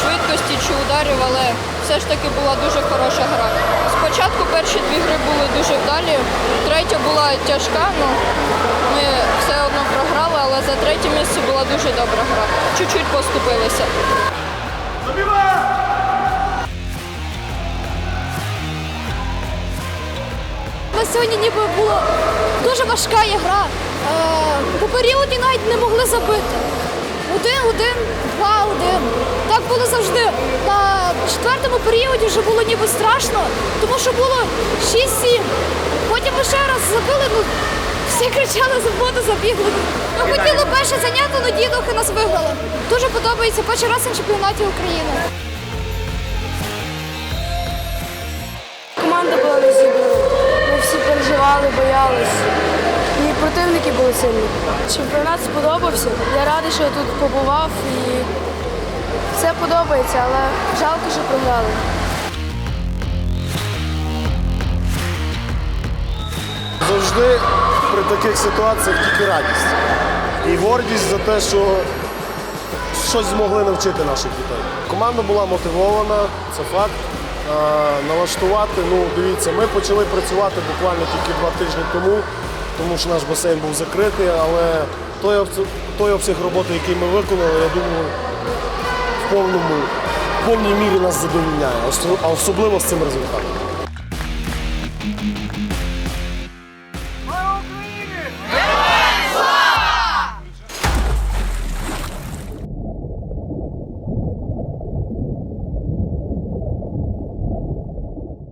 швидкості чи ударів, але все ж таки була дуже хороша гра. Спочатку перші дві гри були дуже вдалі, третя була тяжка, ну ми все одно програли, але за третє місце була дуже добра гра. Чуть-чуть поступилися. У нас сьогодні ніби була дуже важка гра. Е, По періоді навіть не могли забити. Один-один, два-один. Так було завжди. На четвертому періоді вже було ніби страшно, тому що було 6-7. Потім ми ще раз забили, ну всі кричали за воду, забігли. Ми хотіли перше заняти, але дідухи нас виграли. Дуже подобається перший раз на чемпіонаті України. Команда була не зібрана. Ми всі переживали, боялись. І були сильні. Чемпіонат сподобався. Я радий, що я тут побував і все подобається, але жалко, що програли. Завжди при таких ситуаціях тільки радість. І гордість за те, що щось змогли навчити наших дітей. Команда була мотивована, це факт. Налаштувати, ну дивіться, ми почали працювати буквально тільки два тижні тому, тому що наш басейн був закритий, але той, той обсяг роботи, який ми виконали, я думаю, в повному, в повній мірі нас задовільняє, особливо з цим результатом.